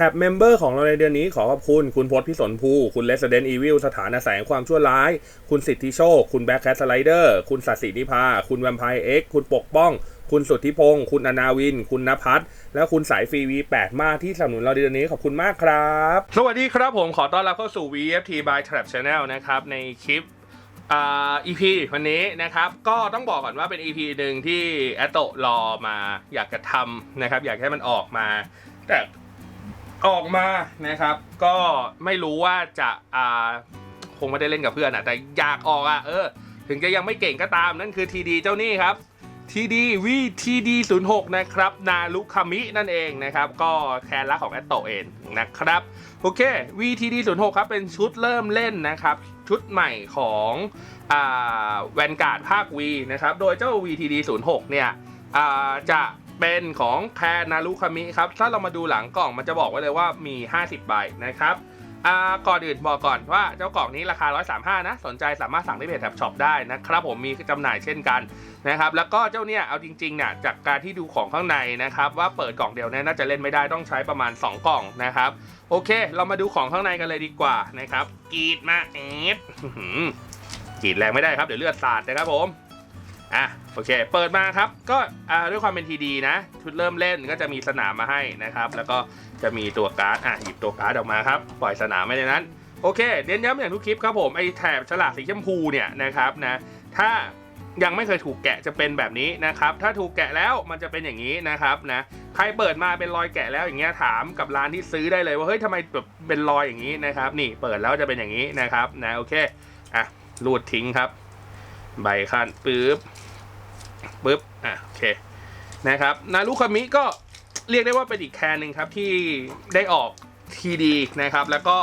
ท็บเมมเบอร์ของเราในเดือนนี้ขอขอบคุณ คุณพศพิสนภู คุณ Resident Evil สถานแห่งความชั่วร้าย คุณสิทธิโชค คุณแบ็คแคสไลเดอร์ คุณสัตย์ศรีนิพา คุณแวมไพร์เอ็กคุณปกป้อง คุณสุทธิพงศ์คุณอนาวิน คุณนภัทรและคุณสายฟรี V8 มากที่สนับสนุนเราในเดือนนี้ขอบคุณมากครับ สวัสดีครับผมขอต้อนรับเข้าสู่ VFT by Trap Channel นะครับในคลิปอ่า EP วันนี้นะครับ ก็ต้องบอกก่อนว่าเป็น EP หนึ่งที่แอตโตรอมาอยากจะทำนะครับ อยากให้มันออกมา แต่ ออกมานะครับ ก็ไม่รู้ว่าจะอ่าคงไม่ได้เล่นกับเพื่อนอะแต่อยากออกอะเออ ถึงจะยังไม่เก่งก็ตามนั่นคือ TD เจ้านี่ครับ TD VTD 0 6นย์หกนะครับนารุคามินั่นเองนะครับ ก็แคนรักของแอตโตเองนะครับโอเค VTD 0 6ครับเป็นชุดเริ่มเล่นนะครับ ชุดใหม่ของอ่าแวนการ์ดภาค V นะครับ โดยเจ้า VTD 0 6เนี่ยจะ เป็นของแคนนารุคามิครับ ถ้าเรามาดูหลังกล่องมันจะบอกไว้เลยว่ามี 50 ใบนะครับก่อนอื่นบอกก่อนว่าเจ้ากล่องนี้ราคา 135 นะ สนใจสามารถสั่งได้เพจแท็บช็อปได้นะครับผมมีจำหน่ายเช่นกันนะครับแล้วก็เจ้าเนี่ยเอาจริงๆเนี่ยจากการที่ดูของข้างในนะครับว่าเปิดกล่องเดียวเนี่ยน่าจะเล่นไม่ได้ต้องใช้ประมาณ 2 กล่องนะครับโอเค เรามาดูของข้างในกันเลยดีกว่านะครับกรีดมาเอ็ดกรีดแรงไม่ได้ครับเดี๋ยวเลือดสาดนะครับผม อะโอเค เปิดมาครับ ก็ด้วยความเป็นทีดีนะ ชุดเริ่มเล่นก็จะมีสนามมาให้นะครับ แล้วก็จะมีตัวการ์ดอะหยิบตัวการ์ดออกมาครับ ปล่อยสนามไว้ในนั้น โอเคเน้นย้ำอย่างทุกคลิปครับผมไอ้แถบฉลากสีชมพูเนี่ยนะครับนะถ้ายังไม่เคยถูกแกะจะเป็นแบบนี้นะครับ ถ้าถูกแกะแล้วมันจะเป็นอย่างนี้นะครับนะใครเปิดมาเป็นรอยแกะแล้วอย่างเงี้ยถามกับร้านที่ซื้อได้เลยว่าเฮ้ยทำไมแบบเป็นรอยอย่างนี้นะครับ นี่เปิดแล้วจะเป็นอย่างนี้นะครับนะโอเคอะรูดทิ้งครับ ใบขั้นปึ๊บปึ๊บอะโอเคนะครับนารุคามิก็เรียกได้ว่าเป็นอีกแคนหนึ่งครับที่ได้ออกทีดีนะครับ แล้วก็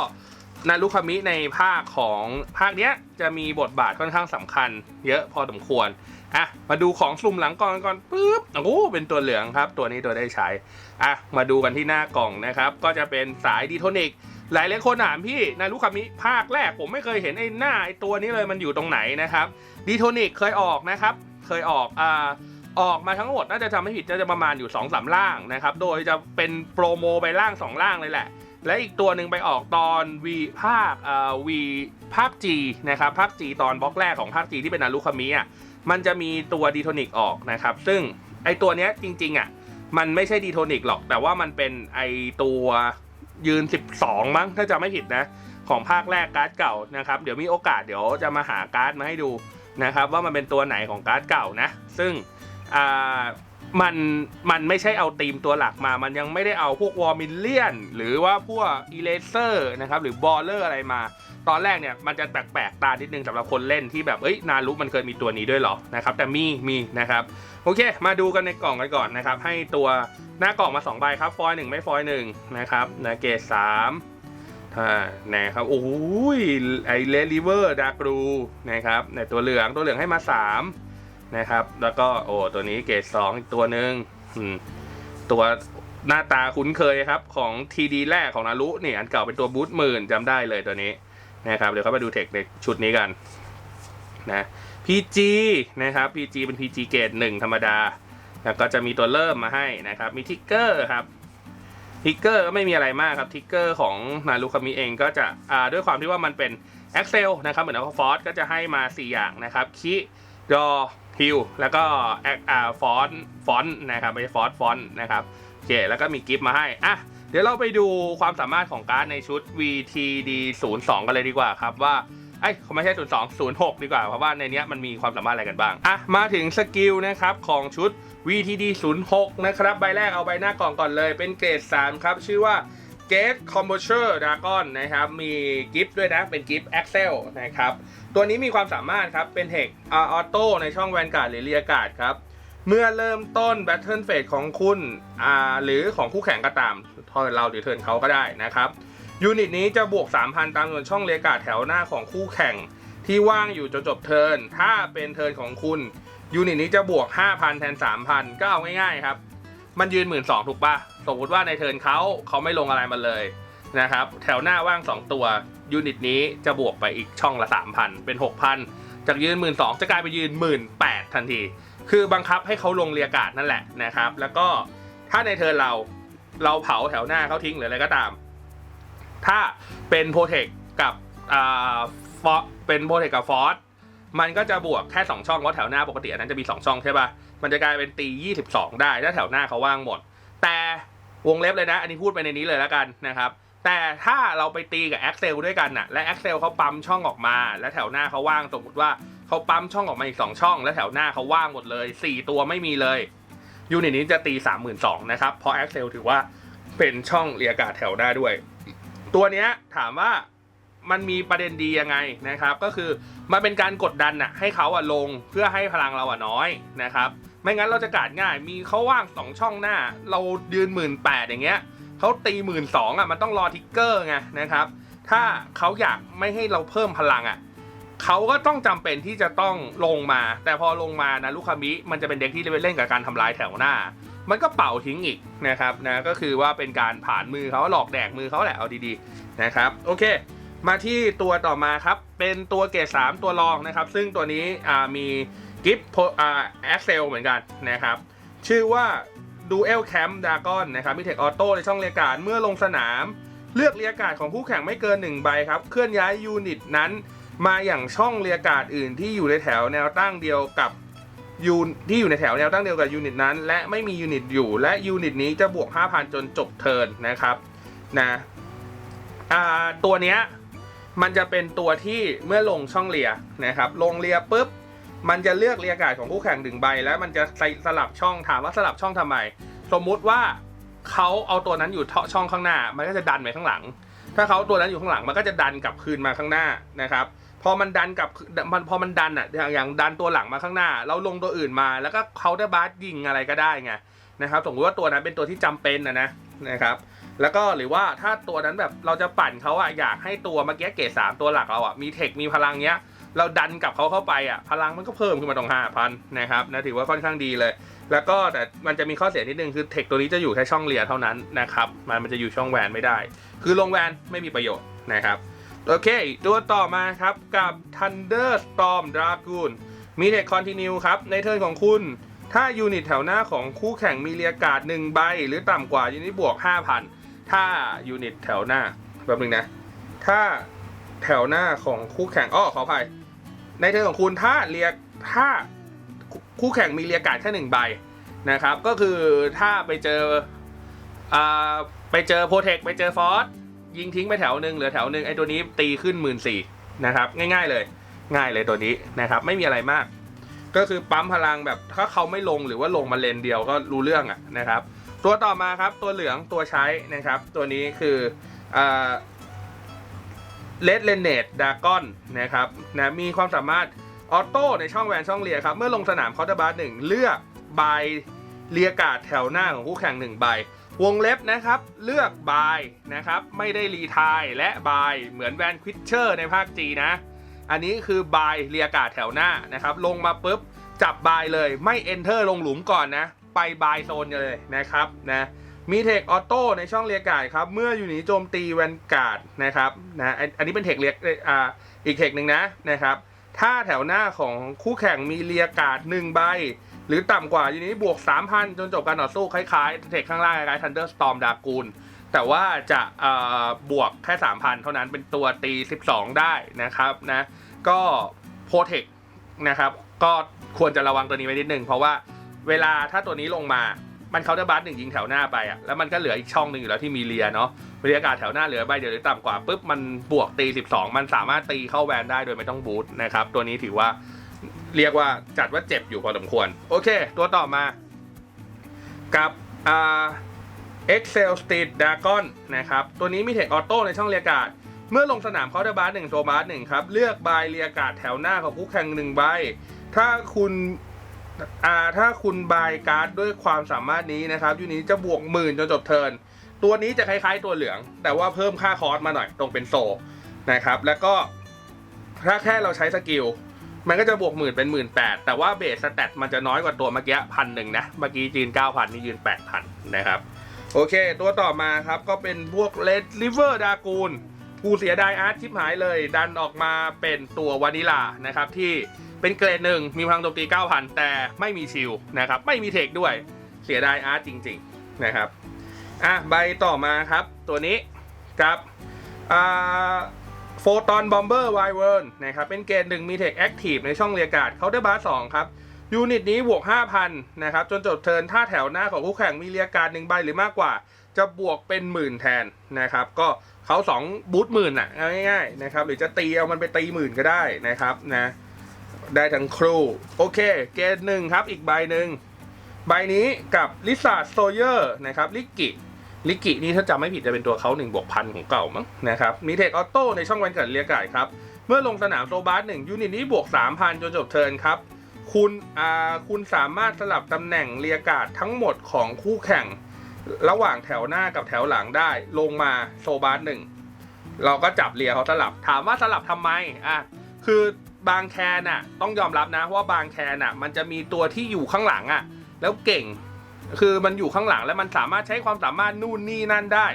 นารุคามิในภาคของภาคเนี้ยจะมีบทบาทค่อนข้างสำคัญ เยอะพอสมควรอะมาดูของสุ่มหลังกล่องกันก่อนปุ๊บโอ้เป็นตัวเหลืองครับ ตัวนี้ตัวได้ใช้อะมาดูกันที่หน้ากล่องนะครับ ก็จะเป็นสายดีโทนิก หลายหลายคนถามพี่นารุคามิภาคแรกผมไม่เคยเห็นไอ้หน้าไอ้ตัวนี้เลยมันอยู่ตรงไหนนะครับดีโทนิกเคยออกนะครับ เคยออกอ่าออกมาทั้งหมดน่าจะจำไม่ผิดจะประมาณอยู่2อสล่างนะครับ โดยจะเป็นโปรโมไปล่าง 2 ล่างเลยแหละ และอีกตัวหนึ่งไปออกตอนวีภาคเอ่อวีภาค G นะครับภาค G ตอนบล็อกแรกของภาค G ที่เป็นนารุคามิอะมันจะมีตัวดีโทนิกออกนะครับ ซึ่งไอตัวเนี้ยจริงๆอะมันไม่ใช่ดีโทนิกหรอก แต่ว่ามันเป็นไอตัว ยืน 12 มั้งถ้าจะไม่ผิดนะ ของภาคแรกการ์ดเก่านะครับเดี๋ยวมีโอกาสเดี๋ยวจะมาหาการ์ดมาให้ดูนะครับ ว่ามันเป็นตัวไหนของการ์ดเก่านะ ซึ่งอ่ามันมันไม่ใช่เอาธีมตัวหลักมา มันยังไม่ได้เอาพวกวอร์มิเลียน หรือว่าพวกอีเลเซอร์นะครับหรือบอลเลอร์อะไรมา ตอนแรกเนี่ยมันจะแปลกๆตานิดนึงสำหรับคนเล่นที่แบบเอ้ยนารุมันเคยมีตัวนี้ด้วยเหรอนะครับแต่มีมีนะครับโอเค มาดูกันในกล่องกันก่อนนะครับให้ตัวหน้ากล่องมา2ใบครับฟอยหนึ่งไม่ฟอยหนึ่งนะครับนะเกตสามอ่านะครับโอ้ยไอเลลิเวอร์ดากรูนะครับในตัวเหลืองตัวเหลืองให้มา3นะครับแล้วก็โอ้ตัวนี้เกรดสองตัวหนึ่งตัวหน้าตาคุ้นเคยครับ ของทีดีแรกของนารุนี่อันเก่าเป็นตัวบูทหมื่นจำได้เลยตัวนี้ นะครับเดี๋ยวเขาไปดูเทคในชุดนี้กันนะ PG นะครับ PG เป็น PG เกรดหนึ่งธรรมดา แล้วก็จะมีตัวเริ่มมาให้นะครับ มีทิกเกอร์ครับทิกเกอร์ก็ไม่มีอะไรมากครับทิกเกอร์ของนารุคามิเองก็จะอ่าด้วยความที่ว่ามันเป็น Excel นะครับ เหมือนกับฟอสก็จะให้มา 4 อย่างนะครับคีดอฮิลแล้วก็แอคอ่าฟอนฟอนนะครับไม่ใช่ฟอนฟอนนะครับโอเคแล้วก็มีกิฟต์มาให้อะ เดี๋ยวเราไปดูความสามารถของการ์ดในชุด VTD 0 2กันเลยดีกว่าครับว่าไอ้ยเขาไม่ใช่ 0 2 0 6 ดีกว่า เพราะว่าในนี้มันมีความสามารถอะไรกันบ้าง อะ มาถึงสกิลนะครับ ของชุด VTD 0 6 นะครับ ใบแรกเอาใบหน้ากล่องก่อนเลย เป็นเกรด 3 ครับ ชื่อว่าเกตคอมโบเชอร์ดากอนนะครับ มีกิฟต์ด้วยนะ เป็นกิฟต์แอคเซลนะครับ ตัวนี้มีความสามารถครับ เป็นเทคออโต้ในช่องแวนการ์ดหรือเรียการ์ดครับ เมื่อเริ่มต้นแบทเทิลเฟสของคุณอ่าหรือของคู่แข่งก็ตามเทิร์นเราหรือเทิร์นเขาก็ได้นะครับยูนิตนี้จะบวก 3,000 ตามจำนวนช่องเรียกาดแถวหน้าของคู่แข่งที่ว่างอยู่จนจบเทิร์นถ้าเป็นเทิร์นของคุณยูนิตนี้จะบวก 5,000 แทน 3,000 ก็เอาง่ายๆครับ มันยืนหมื่นสองถูกปะสมมติว่าในเทิร์นเขาเขาไม่ลงอะไรมาเลยนะครับแถวหน้าว่าง 2 ตัวยูนิตนี้จะบวกไปอีกช่องละ 3,000 เป็น 6,000 จากยืนหมื่นสองจะกลายไปยืนหมื่นแปดทันที คือบังคับให้เขาลงเรียกาศนั่นแหละนะครับ แล้วก็ถ้าในเทิร์นเราเราเผาแถวหน้าเขาทิ้งหรืออะไรก็ตาม ถ้าเป็นโปรเทคกับอ่าฟอเป็นโปรเทคกับฟอสมันก็จะบวกแค่ 2 ช่องเพราะแถวหน้าปกติอันนั้นจะมี 2 ช่องใช่ปะ่ะ มันจะกลายเป็นตี 22 ได้ถ้าแถวหน้าเขาว่างหมด แต่วงเล็บเลยนะ อันนี้พูดไปในนี้เลยแล้วกันนะครับ แต่ถ้าเราไปตีกับ Excel ด้วยกันน่ะ และ Excel เขาปั๊มช่องออกมา และแถวหน้าเขาว่างสมมติว่า เขาปั๊มช่องออกมาอีก 2 ช่อง และแถวหน้าเขาว่างหมดเลย 4 ตัวไม่มีเลยยูนิตนี้จะตี 32,000นะครับ เพราะ Excel ถือว่าเป็นช่องเรียการ์ดแถวหน้าด้วย ตัวเนี้ยถามว่ามันมีประเด็นดียังไงนะครับ ก็คือมันเป็นการกดดันน่ะให้เขาอะลงเพื่อให้พลังเราอะน้อยนะครับไม่งั้นเราจะกาดง่าย มีเขาว่างสองช่องหน้า เรายืนหมื่นแปดอย่างเงี้ยเขาตีหมื่นสองอะมันต้องรอทิกเกอร์ไงนะครับ ถ้าเขาอยากไม่ให้เราเพิ่มพลังอะ เขาก็ต้องจำเป็นที่จะต้องลงมา แต่พอลงมานะลูกคามิมันจะเป็นเด็กที่เล่นกับการทำลายแถวหน้า มันก็เป่าทิ้งอีกนะครับนะก็คือว่าเป็นการผ่านมือเขาหลอกแดกมือเขาแหละเอาดีๆนะครับโอเค มาที่ตัวต่อมาครับเป็นตัวเกรด3ตัวรองนะครับ ซึ่งตัวนี้มีกิฟต์แอคเซลเหมือนกันนะครับชื่อว่า Duel Camp Dragon นะครับมีเทคออโต้ในช่องเรียกการเมื่อลงสนาม เลือกเรียกการของคู่แข่งไม่เกิน 1 ใบครับ เคลื่อนย้ายยูนิตนั้น มาอย่างช่องเรียกการดอื่นที่อยู่ในแถวแนวตั้งเดียวกับยูนที่อยู่ในแถวแนวตั้งเดียวกับยูนิตนั้น และไม่มียูนิตอยู่และยูนิตนี้จะบวก 5,000 จนจบเทิร์นนะครับนะตัวเนี้ยมันจะเป็นตัวที่เมื่อลงช่องเลียนะครับ ลงเลียปุ๊บมันจะเลือกเรียกาดของคู่แข่งหนึ่งใบ แล้วมันจะใส่สลับช่องถามว่าสลับช่องทำไม สมมุติว่าเขาเอาตัวนั้นอยู่ช่องข้างหน้า มันก็จะดันไปข้างหลัง ถ้าเขาตัวนั้นอยู่ข้างหลังมันก็จะดันกลับคืนมาข้างหน้านะครับ พอมันดันกับมันพอมันดันอะอย่างอย่างดันตัวหลังมาข้างหน้า เราลงตัวอื่นมา แล้วก็เขาได้บาสยิงอะไรก็ได้ไงนะครับสมมติว่าตัวนั้นเป็นตัวที่จำเป็นนะนะนะครับ แล้วก็หรือว่าถ้าตัวนั้นแบบเราจะปั่นเขาอะอยากให้ตัวเมื่อกี้เกรดสามตัวหลักเราอะมีเทคมีพลังเนี้ย เราดันกับเขาเข้าไปอะพลังมันก็เพิ่มขึ้นมาตรงห้าพันนะครับนะถือว่าค่อนข้างดีเลย แล้วก็แต่มันจะมีข้อเสียนิดนึงคือเทคตัวนี้จะอยู่แค่ช่องเลียเท่านั้นนะครับมันมันจะอยู่ช่องแวนไม่ได้ คือลงแวนไม่มีประโยชน์นะครับ โอเค ตัวต่อมาครับกับ Thunderstorm Dragoon มีเทคคอนติเนียครับ ในเทิร์นของคุณ ถ้ายูนิตแถวหน้าของคู่แข่งมีเรียกาดหนึ่งใบ หรือต่ำกว่ายูนิตบวก 5,000 ถ้ายูนิตแถวหน้าแป๊บนึงนะ ถ้าแถวหน้าของคู่แข่งอ้อขออภัย ในเทิร์นของคุณถ้าเรียกถ้าคู่แข่งมีเรียกาดแค่หนึ่งใบนะครับ ก็คือถ้าไปเจออ่าไปเจอโปรเทคไปเจอฟอส ยิงทิ้งไปแถวหนึ่งเหลือแถวหนึ่งไอ้ตัวนี้ตีขึ้นหมื่นสี่นะครับง่ายๆเลย ง่ายเลยตัวนี้นะครับไม่มีอะไรมาก ก็คือปั๊มพลังแบบถ้าเขาไม่ลงหรือว่าลงมาเลนเดียวก็รู้เรื่องอะนะครับ ตัวต่อมาครับตัวเหลืองตัวใช้นะครับ ตัวนี้คือเลดเลนเนตดากอนนะครับนะมีความสามารถออโต้ในช่องแวนช่องเลียครับ เมื่อลงสนามคอร์ตบาร์หนึ่งเลือกใบเลียกาดแถวหน้าของคู่แข่งหนึ่งใบ วงเล็บนะครับเลือกบายนะครับไม่ได้รีทายและบายเหมือนแวนควิชเชอร์ในภาคจีนะ อันนี้คือบายเรียกาดแถวหน้านะครับ ลงมาปุ๊บจับบายเลยไม่ enter ลงหลุมก่อนนะ ไปบายโซนเลยนะครับนะมีเทคออโต้ในช่องเรียกาดครับ เมื่ออยู่หนีโจมตีแวนการ์ดนะครับนะอันนี้เป็นเทคเรียกอ่าอีกเทคหนึ่งนะนะครับ ถ้าแถวหน้าของคู่แข่งมีเรียกาดหนึ่งใบ หรือต่ำกว่ายู่นี้บวก 3,000 จนจบการต่อสู้คล้ายๆ เทคข้างล่างคล้ายๆ Thunderstorm ดากูลแต่ว่าจะเอ่อบวกแค่ 3,000 เท่านั้นเป็นตัวตี 12 ได้นะครับนะก็โปรเทคนะครับก็ควรจะระวังตัวนี้ไว้นิดนึง เพราะว่าเวลาถ้าตัวนี้ลงมามันเคาน์เตอร์บัสหนึ่งยิงแถวหน้าไปอะแล้วมันก็เหลืออีกช่องหนึ่งอยู่แล้วที่มีเลียเนาะบรรยากาศแถวหน้าเหลือใบเดียวหรือต่ำกว่าปุ๊บมันบวกตี 12 มันสามารถตีเข้าแวนได้โดยไม่ต้องบูทนะครับตัวนี้ถือว่า เรียกว่าจัดว่าเจ็บอยู่พอสมควร โอเค ตัวต่อมา กับอ่า Excel Street Dragon นะครับ ตัวนี้มีเทคออโต้ในช่องเรียกาดเมื่อลงสนามเคาน์เตอร์บาร์หนึ่งตัวบาร์หนึ่งครับ เลือกใบเรียกาดแถวหน้าของคู่แข่งหนึ่งใบ ถ้าคุณอ่าถ้าคุณบายการ์ดด้วยความสามารถนี้นะครับยูนี้จะบวกหมื่นจนจบเทิร์นตัวนี้จะคล้ายๆตัวเหลือง แต่ว่าเพิ่มค่าคอร์สมาหน่อยตรงเป็นโซนะครับ แล้วก็ถ้าแค่เราใช้สกิล มันก็จะบวกหมื่นเป็นหมื่นแปดแต่ว่าเบสสแตทมันจะน้อยกว่าตัวเมื่อกี้พันหนึ่งนะ เมื่อกี้ยืนเก้าพันนี่ยืนแปดพันนะครับ โอเค ตัวต่อมาครับก็เป็นพวกเลดลิเวอร์ดากูลกูเสียดายอาร์ตชิบหายเลย ดันออกมาเป็นตัววานิลานะครับ ที่เป็นเกรดหนึ่งมีพลังโจมตี 9,000 แต่ไม่มีชิลนะครับ ไม่มีเทคด้วยเสียดายอาร์ตจริง ๆนะครับ อะใบต่อมาครับ ตัวนี้กับอ่า โฟตอนบอมเบอร์ไวเวิร์นนะครับเป็นเกรดหนึ่งมีเทคแอคทีฟในช่องเรียกาศเคาน์เตอร์บาร์สองครับยูนิตนี้บวก 5,000 นะครับ จนจบเทิร์นถ้าแถวหน้าของคู่แข่งมีเรียกการหนึ่งใบหรือมากกว่า จะบวกเป็นหมื่นแทนนะครับ ก็เขาสองบูทหมื่นอะเอาง่ายๆนะครับ หรือจะตีเอามันไปตีหมื่นก็ได้นะครับนะได้ทั้งครูโอเค เกรดหนึ่งครับอีกใบหนึ่งใบนี้กับลิซาร์ดโซเยอร์นะครับลิกิ ลิกินี่ถ้าจำไม่ผิดจะเป็นตัวเขา1บวกพันของเก่ามั้งนะครับมีเทคออโต้ในช่องวันเกิดเรียกไก่ครับ เมื่อลงสนามโซบาร์หนึ่งยูนิตนี้บวก 3,000 จนจบเทิร์นครับ คุณอ่าคุณสามารถสลับตำแหน่งเรียกาศทั้งหมดของคู่แข่ง ระหว่างแถวหน้ากับแถวหลังได้ ลงมาโซบาร์หนึ่งเราก็จับเรียเขาสลับถามว่าสลับทำไมอะคือบางแคนน่ะต้องยอมรับนะว่าบางแคนน่ะ มันจะมีตัวที่อยู่ข้างหลังอะ แล้วเก่ง คือมันอยู่ข้างหลังแล้วมันสามารถใช้ความสามารถนู่นนี่นั่นได้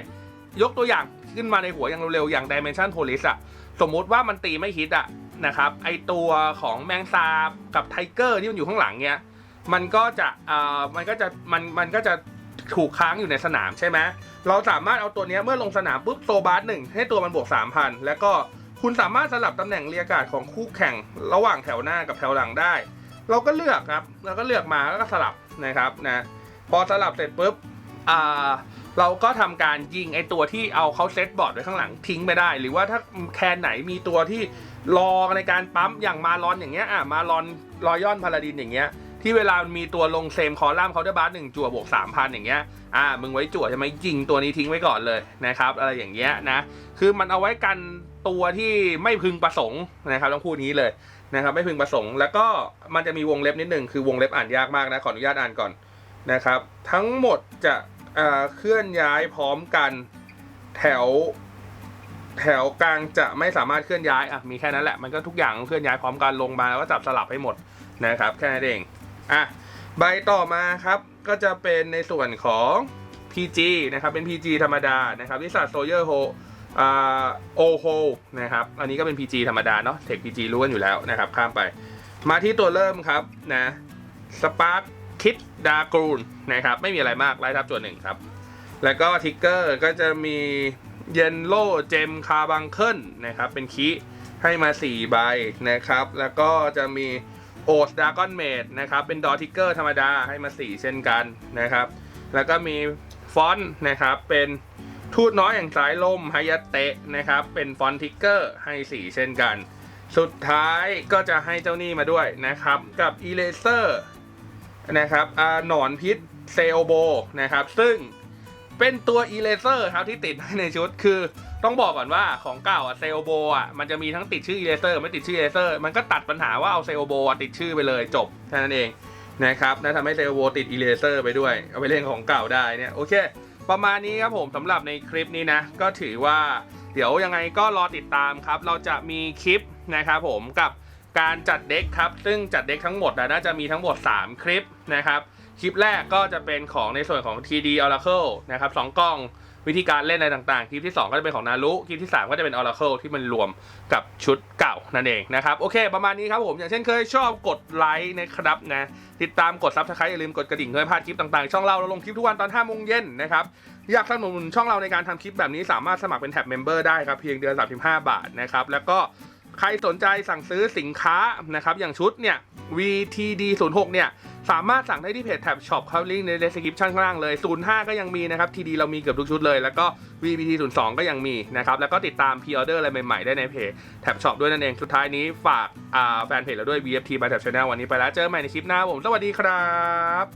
ยกตัวอย่างขึ้นมาในหัวอย่างเร็วๆ อย่าง Dimension Police อะสมมุติว่ามันตีไม่ฮิตอะนะครับไอตัวของแมงซาบกับไทเกอร์ที่มันอยู่ข้างหลังเนี้ยมันก็จะเอ่อมันก็จะมันมันก็จะถูกค้างอยู่ในสนามใช่ไหมเราสามารถเอาตัวนี้เมื่อลงสนามปุ๊บโซบาร์หนึ่งให้ตัวมันบวก 3,000 แล้วก็คุณสามารถสลับตำแหน่งเรียการของคู่แข่งระหว่างแถวหน้ากับแถวหลังได้ เราก็เลือกครับเราก็เลือกมาแล้วก็สลับนะครับนะ พอสลับเสร็จปุ๊บอ่าเราก็ทำการยิงไอตัวที่เอาเขาเซตบอร์ดไว้ข้างหลังทิ้งไปได้ หรือว่าถ้าแคนไหนมีตัวที่รอในการปั๊มอย่างมาลอนอย่างเงี้ยอะมาลอนรอยอนพาลาดินอย่างเงี้ยที่เวลามีตัวลงเซมคอลัมน์เขาได้บาร์หนึ่งจั่วบวกสามพันอย่างเงี้ยอ่ามึงไว้จั่วใช่ไหมยิงตัวนี้ทิ้งไว้ก่อนเลยนะครับอะไรอย่างเงี้ยนะคือมันเอาไว้กันตัวที่ไม่พึงประสงค์นะครับต้องพูดงี้เลยนะครับไม่พึงประสงค์ แล้วก็มันจะมีวงเล็บนิดหนึ่งคือวงเล็บอ่านยากมากนะขออนุญาตอ่านก่อน นะครับ ทั้งหมดจะเเคลื่อนย้ายพร้อมกันแถวแถวกลางจะไม่สามารถเคลื่อนย้ายอะมีแค่นั้นแหละมันก็ทุกอย่างเคลื่อนย้ายพร้อมกันลงมาแล้วก็จับสลับให้หมดนะครับ แค่นั้นเองอะใบต่อมาครับก็จะเป็นในส่วนของ PG นะครับเป็น PG ธรรมดานะครับวิสัทโซเยอร์โฮโอโฮนะครับอันนี้ก็เป็น PG ธรรมดาเนาะเทค PG รู้กันอยู่แล้วนะครับ ข้ามไป มาที่ตัวเริ่มครับนะสปาร์ คิดดากรูนนะครับไม่มีอะไรมากไล่ทับตัวหนึ่งครับ แล้วก็ทิกเกอร์ก็จะมีเยนโลเจมคาบังเคิลนะครับเป็นคีให้มา 4 ใบนะครับ แล้วก็จะมีโอสดากอนเมดนะครับเป็นดอทิกเกอร์ธรรมดาให้มา 4 เช่นกันนะครับ แล้วก็มีฟอนต์นะครับเป็นทูตน้อยอย่างสายลมไฮยาเตะนะครับเป็นฟอนต์ทิกเกอร์ให้ 4 เช่นกัน สุดท้ายก็จะให้เจ้านี่มาด้วยนะครับ กับอีเลเซอร์ นะครับหนอนพิษเซลโบนะครับ ซึ่งเป็นตัวอีเลเซอร์ครับที่ติดให้ในชุดคือต้องบอกก่อนว่าของเก่าอะเซลโบอะมันจะมีทั้งติดชื่ออีเลเซอร์ไม่ติดชื่ออีเลเซอร์มันก็ตัดปัญหาว่าเอาเซลโบติดชื่อไปเลยจบแค่นั้นเองนะครับนะทำให้เซลโบติดอีเลเซอร์ไปด้วย เอาไปเล่นของเก่าได้เนี่ยโอเค ประมาณนี้ครับผมสำหรับในคลิปนี้นะ ก็ถือว่าเดี๋ยวยังไงก็รอติดตามครับ เราจะมีคลิปนะครับผมกับ การจัดเด็กครับ ซึ่งจัดเด็กทั้งหมดนะน่าจะมีทั้งหมด 3 คลิปนะครับ คลิปแรกก็จะเป็นของในส่วนของ TD Oracle นะครับสองกล้องวิธีการเล่นอะไรต่างๆ คลิปที่ 2 ก็จะเป็นของนารุคลิปที่ 3 ก็จะเป็น Oracle ที่มันรวมกับชุดเก่านั่นเองนะครับ โอเค ประมาณนี้ครับผม อย่างเช่นเคยชอบกดไลค์นะครับนะ ติดตามกด Subscribe อย่าลืมกดกระดิ่งเพื่อไม่พลาดคลิปต่างๆ ช่องเราเราลงคลิปทุกวันตอน5โมงเย็นนะครับอยากสนับสนุนช่องเราในการทำคลิปแบบนี้สามารถสมัครเป็นแท็บเมมเบอร์ได้ครับเพียงเดือน35 บาทนะครับแล้วก็ ใครสนใจสั่งซื้อสินค้านะครับอย่างชุดเนี่ย VTD 0 6เนี่ยสามารถสั่งได้ที่เพจแท็บช็อปครับลิงก์ใน description ข้างล่างเลย 05 ก็ยังมีนะครับ TD เรามีเกือบทุกชุดเลย แล้วก็ VPT 02 ก็ยังมีนะครับ แล้วก็ติดตามพ r ออเดอร์อะไรใหม่ๆ ได้ในเพจแท็บช็อปด้วยนั่นเอง สุดท้ายนี้ฝากแฟนเพจเราด้วย VFT by Tab Channel วันนี้ไปแล้ว เจอกันใหม่ในคลิปหน้าผม สวัสดีครับ